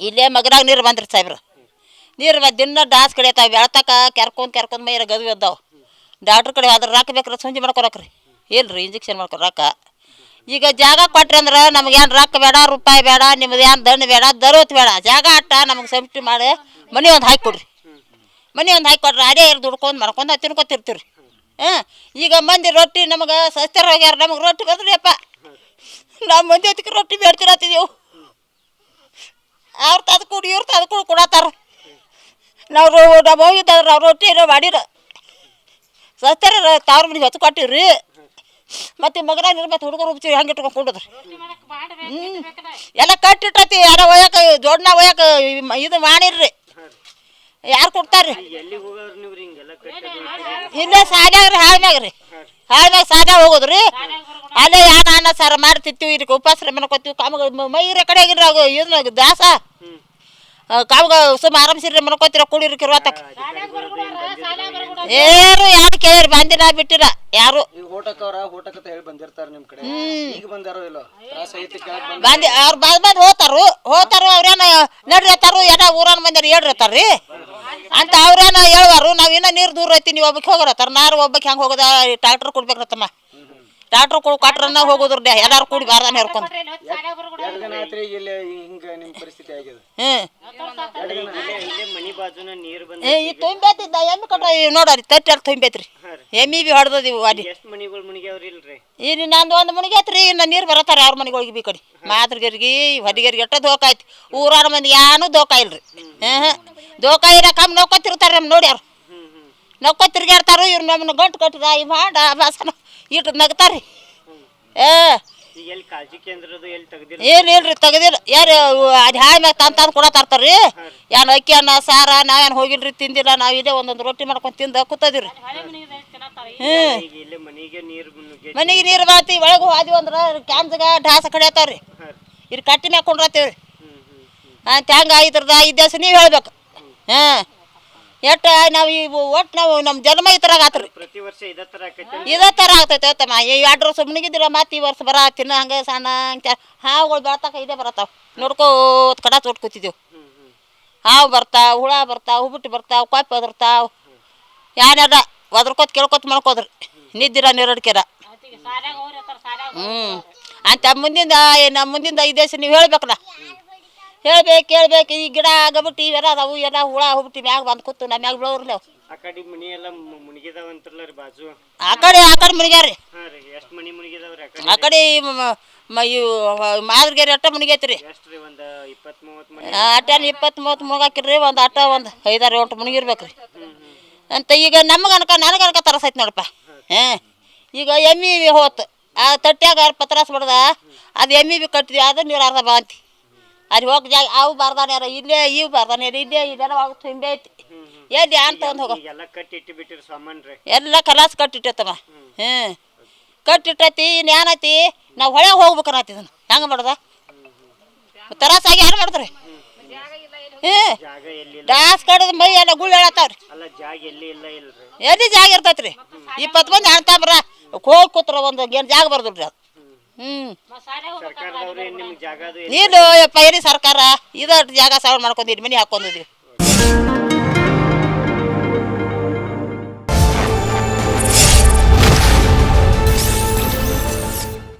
ಇಲ್ಲೇ ಮಗನಾಗ ನೀರು ಬಂದ್ರಿ ಸಾಹೇಬ್ರು. ನೀರು ಬಂದು ದಿನ ಡಾಸ್ ಕಡಿಯತಾವ ಬೆಳ್ತಕ ಕೆರ್ಕೊಂಡು ಕೆರ್ಕೊಂಡ್ ಮೈರ ಗದ್ವಿ ಅದಾವ. ಡಾಕ್ಟ್ರ್ ಕಡೆ ಅದ್ರ ರಾಕ್ ಬೇಕ್ರಿ, ಸಂಜೆ ಮಾಡ್ಕೊರಕ್ರಿ ರೀ ಇಂಜೆಕ್ಷನ್ ಮಾಡ್ಕೊ ರೊಕ್ಕ ಈಗ ಜಾಗ ಕೊಟ್ರಿ ಅಂದ್ರೆ ನಮ್ಗೆ ಏನು ರೊಕ್ಕ ಬೇಡ, ರೂಪಾಯಿ ಬೇಡ, ನಿಮ್ದು ಏನು ದಂಡ ಬೇಡ, ದರೋತ್ ಬೇಡ. ಜಾಗ ಅಟ್ಟ ನಮಗೆ ಸೇಫ್ಟಿ ಮಾಡಿ ಮನೆ ಒಂದು ಹಾಕಿ ಕೊಡ್ರಿ. ಮನೆ ಒಂದು ಹಾಕಿ ಕೊಡ್ರಿ ಅದೇ ಇರ್ ದುಡ್ಕೊಂಡು ಮಾಡ್ಕೊಂಡು ತಿನ್ಕೊತಿರ್ತೀವಿ ಹಾಂ, ಈಗ ಮಂದಿ ರೊಟ್ಟಿ ನಮಗೆ ಸಸ್ತರ ಹೋಗ್ಯಾರ ನಮಗೆ ರೊಟ್ಟಿ ಬಂದ್ರಿಯಪ್ಪ ನಾವು ಮಂದಿ ಅದಕ್ಕೆ ರೊಟ್ಟಿ ಬೇಡ್ತಿರತ್ತಿದೆವು ಅವ್ರು ತದ್ ಕುಡಿ ಇವ್ರು ತದ್ ಕುಡಿ ಕೊಡತ್ತಾರ ನಾವು ರೋ ನಾವು ಹೋಗಿದ್ದಾದ್ರೆ ನಾವು ರೊಟ್ಟಿ ಏನೋ ಮಾಡಿರ. ಸತ್ತಾರ ತಾವ್ರ ಮನೆ ಹೊತ್ತು ಕೊಟ್ಟಿವ್ರಿ ಮತ್ತೆ ಮಗನ ಮತ್ತೆ ಹುಡುಗರು ಉಬ್ಸಿ ಹಂಗೆ ಇಟ್ಕೊಂಡು ಕುಡಿದ್ರಿ ಹ್ಞೂ ಎಲ್ಲ ಕಟ್ಟಿಟ್ಟತಿ ಯಾರ ಒಯ್ಯಕ್ಕೆ ಜೋಡ್ನ ಒಯ್ಯಕ್ಕೆ ಇದು ಮಾಡಿರ್ರಿ. ಯಾರು ಕೊಡ್ತಾರ್ರಿ? ಇಲ್ಲೇ ಸಾಲ್ಯಾಗ ರೀ. ಹಾಳ್ಮ್ಯಾಗ ಸಾಲ್ಯಾಗ ಹೋಗೋದ್ರಿ. ಅಲ್ಲೇ ಯಾರು ಅನ್ನ ಸಾರ ಮಾಡಿ ತಿಂತೀವಿ ಇದಕ್ಕೆ ಉಪವಾಸ ಕಾಮ ಕಾಮಗ ಮೈರ ಕಡೆ ಆಗಿರ ಇದನ್ನ ದಾಸ. ಕಾಮಗ ಸುಮ್ಮ ಆರಾಮ್ಸಿರಿ ಮಾಡ್ಕೊತೀರ ಕೂಡಿರಿ ಕಿರ್ವಾತಕ್ ಏರು ಯಾರು ಕೇಳಿರಿ ಬಂದಿರ ಬಿಟ್ಟಿರ ಯಾರು ಬಂದಿ ಅವ್ರು ಬಂದ್ ಬಂದ್ ಹೋತಾರು ಹೋತಾರು ಅವ್ರೇನ ನಡ್ರಿತಾರು ಏನೋ ಊರನ್ ಬಂದಿರ ಹೇಳ್ರಿತಾರ್ರಿ ಅಂತ ಅವ್ರೇನ ಹೇಳುವಾರು ನಾವ್ ಇನ್ನ ನೀರು ದೂರ ಐತಿ ನೀವು ಒಬ್ಬಕ್ಕೆ ಹೋಗ್ರತ್ತಾರ ನಾರು ಒಬ್ಬಕ್ಕೆ ಹೆಂಗ್ ಹೋಗದ ಟ್ರಾಕ್ಟರ್ ಕೊಡ್ಬೇಕ್ರತ್ತಮ್ಮ. ಟ್ರಾಕ್ಟರ್ ಕೊಡು ಕಟ್ರನ್ನ ಹೋಗೋದ್ರಿ ಎಲ್ಲಾರು ಕೂಡಿ ಬಾರ್ದಾನ ಆಗಿದೆ ಹ್ಞೂ ಇಲ್ಲೇ ಮನಿ ಬಾಜುನ ನೀರ್ ಬಂದ ಏ ಈ ತುಂಬೇತಿದ್ದ ಎಮ್ಮಿ ಕಟ್ಟ ನೋಡ್ರಿ ತಟ್ಟಿ ಅಲ್ಲಿ ತುಂಬೈತ್ರಿ. ಎಮ್ಮಿ ಬಿ ಮುನಿಗ್ಯಾವ್ರಿ ಇಲ್ರಿ? ಇನ್ನು ನಂದು ಒಂದು ಮುಣಿಗೈತ್ರಿ ಇನ್ನು ನೀರು ಬರತ್ತಾರ ಅವ್ರ ಮನೆಗಳಿಗೆ ಬಿ ಕಡೆ. ಮಾತೃಗರಿಗೆ ಹೊಡಿಗರಿಗೆ ಎಷ್ಟ ದೋಖ ಐತಿ ಊರಾರ ಮಂದಿ ಏನೂ ದೋಕ ಇಲ್ರಿ. ಹ್ಞೂ ದೋಕ ಇಲ್ಲ ಇರ ಕಮ್ಮಿ ನೋಡ್ಕೊತಿರ್ತಾರೆ ನಮ್ಮ ನೋಡ್ಯಾರ. ಹ್ಮ್ ಹ್ಮ್. ನೋಡ್ಕೊ ತಿರ್ಗಾಡ್ತಾರ ಇವ್ರು ನಮ್ಮನ್ನ ಗಂಟು ಕಟ್ಟಿದ ಈ ಮಾಡ ಬಾಸನ ಇಟ್ಟು ನಗ್ತಾರೆ ಏ ಈಗ ಎಲ್ಲಿ ಕಾಳಜಿ ಕೇಂದ್ರದು ಎಲ್ಲಿ ತೆಗ್ದಿಲ್ಲ? ಏನು ಇಲ್ರಿ ತೆಗ್ದಿಲ್ಲ. ಯಾರು ಅದು ಹಾಯ್ ಮ್ಯಾಗ ತಂದು ತಂದು ಕೊಡ ತರ್ತಾರ್ರಿ ಏನು ಅಕ್ಕಿ ಅನ್ನ ಸಾರ ನಾವೇನು ಹೋಗಿಲ್ರಿ ತಿಂದಿಲ್ಲ ನಾವು ಇದೇ ಒಂದೊಂದು ರೊಟ್ಟಿ ಮಾಡ್ಕೊಂಡು ತಿಂದ ಕೂತದಿರಿ ಹ್ಞೂ ಈಗ ಇಲ್ಲೇ ಮನಿಗೆ ನೀರ್ ಮನೆಗೆ ನೀರು ಬಾತಿ ಒಳಗೆ ಹೋದ್ವಿ ಅಂದ್ರೆ ಕ್ಯಾನ್ಸ್ಗ ಢಾಸ ಕಡಿಯತ್ತಾವ್ರಿ ಹಾಂ ಇಲ್ಲಿ ಕಟ್ಟಿ ಮ್ಯಾಗ ಕೊಂಡ್ರತ್ತೀವಿ ಹ್ಮ್ ಹ್ಮ್ ಹ್ಮ್. ಅಂತ ಹೆಂಗೆ ಇದ್ರದ ಐದು ದಿವಸ ನೀವು ಹೇಳ್ಬೇಕು. ಹಾಂ ಎಷ್ಟು ನಾವು ಈ ಒಟ್ಟು ನಾವು ನಮ್ಮ ಜನ್ಮ ಈ ಥರ ಆತ್ರಿ. ಪ್ರತಿ ವರ್ಷ ಇದೇ ತರ ಆಕೈತಿ ಇದೇ ಥರ ಆಗ್ತೈತೆ ತಮ್ಮ ಈ ಎರಡು ವರ್ಷ ಮುಳುಗಿದ್ದೀರ ಮತ್ತೆ ಈ ವರ್ಷ ಬರ ತಿನ್ನ ಹಂಗೆ ಸಣ್ಣ ಹಂಗೆ ಹಾವುಗಳು ಬೆಳ್ತಾಕ ಇದೇ ಬರತ್ತಾವ ನೋಡ್ಕೋತ ಕಡ ತೋಟ್ಕೋತಿದ್ದೆವು ಹಾವು ಬರ್ತಾವ ಹುಳ ಬರ್ತಾವ ಹುಬಿಟ್ಟು ಬರ್ತಾವ ಕೊಪ್ಪೆ ಒದರ್ತಾವ ಏನಾರ ಒದರ್ಕೋತ ಕೇಳ್ಕೊತ ಮಾಡ್ಕೋದ್ರಿ ನಿದ್ದಿರ ನೆರಡ್ಕೆರ. ಹ್ಞೂ ಅಂತ ಮುಂದಿಂದ ನಮ್ಮ ಮುಂದಿಂದ ಐದು ದಿವಸ ನೀವು ಹೇಳ್ಬೇಕಲ್ಲ. ಹೇಳ್ಬೇಕು ಹೇಳ್ಬೇಕು. ಈ ಗಿಡ ಆಗಬಿಟ್ಟು ಇವೆಲ್ಲ ಅದಾವು ಎಲ್ಲ ಹುಳ ಹೋಗ್ಬಿಟ್ಟು ಮ್ಯಾಗ ಬಂದು ಕೂತು ನಮ್ಮ ಮ್ಯಾಗ ಬಿಡೋರು ಅವು ಆ ಕಡೆ ಮನಿ ಎಲ್ಲ ಮು- ಮುನಿಗಿದಾವ ಅಂತಲ್ಲ ರೀ ಬಾಜು. ಆ ಕಡೆ ಆ ಕಡೆ ಮುನಿಗ್ಯಾರಿ ಹಾ ರೀ ಎಷ್ಟ್ ಮನಿ ಮುನಿಗಿದಾವ್ರಿ ಆ ಆ ಕಡೆ ಕಡೆ ಈ ಮ- ಮ- ಇವು ಮಾದರ್ಗೇರಿ ಅಟ್ಟ ಮುನಿಗೈತಿ ರೀ ಎಷ್ಟ್ ರೀ ಒಂದ್ ಇಪ್ಪತ್ತ್ ಮೂವತ್ತ್ ಮನಿ ಅಟ್ಟನ ಇಪ್ಪತ್ತು ಮೂವತ್ತು ಮುಳುಗಾಕಿರಿ ಒಂದು ಅಟ್ಟ ಒಂದು ಐದಾರು ಎಂಟು ಮುಳುಗಿರ್ಬೇಕು ರೀ ಅಂತ ಈಗ ನಮಗೆ ಅನ್ಕ ನನಗೆ ಅನ್ಕ ತರಸೈತಿ ನೋಡಪ್ಪ. ಹಾಂ. ಈಗ ಎಮ್ಮಿ ಹೋತು ಆ ತಟ್ಟ್ಯಾಗ ಪತ್ರಾಸ್ ಬಡ್ದ ಅದು ಎಮ್ಮಿ ಬಿ ಕಟ್ಟಿದ್ವಿ ಅದು ನೀರು ಅರ್ಧ ಬಾಂತಿ ಅಲ್ಲಿ ಹೋಗಿ ಜಾಗ ಅವು ಬಾರ್ದಾನೆ ಇಲ್ಲೇ ಇವು ಬಾರ್ದಾನೆ ಯಾರ ಇಲ್ಲೇ ಇದೆಲ್ಲ ಅವಾಗ ತುಂಬೆ ಐತಿ ಎಲ್ಲಿ ಅಂತ ಒಂದು ಹೋಗೋ ಎಲ್ಲ ಕಟ್ಟಿಟ್ಟು ಬಿಟ್ಟಿರಿ ಎಲ್ಲ ಕಲಾಸ್ ಕಟ್ಟಿಟ್ಟೈತಮ್ಮ ಹ್ಞೂ ಕಟ್ಟಿಟ್ಟೈತಿ ಇನ್ನು ಏನೈತಿ ನಾವು ಹೊಳೆ ಹೋಗ್ಬೇಕನ್ನತಿ ಇದನ್ನು. ಹೆಂಗೆ ಮಾಡ್ದ? ತರಾಸಾಗಿ ಯಾರು ಮಾಡಿದ್ರಿ? ಹ್ಞೂ ಡಾಸ್ ಕಡದ ಮೈ ಎಲ್ಲ ಗುಳ್ಳು ಹೇಳತ್ತಾವ್ರಿ. ಎಲ್ಲಿ ಜಾಗ ಇರ್ತೈತ್ರಿ? ಇಪ್ಪತ್ತು ಮಂದಿ ಅಣ್ತಾಬ್ರ ಹೋಗಿ ಕೂತ್ರ ಒಂದು ಏನು ಜಾಗ ಬರ್ದಿಲ್ರಿ ಅದು. ಹ್ಮ್. ನೀನು ಯಪ್ಪ ಪೈರಿ ಸರ್ಕಾರ? ಇದ ಜಾಗ ಸಾವಳ ಮಾಡ್ಕೊಂಡಿರಿ ಮನಿ ಹಾಕೊಂಡಿದ್ವಿ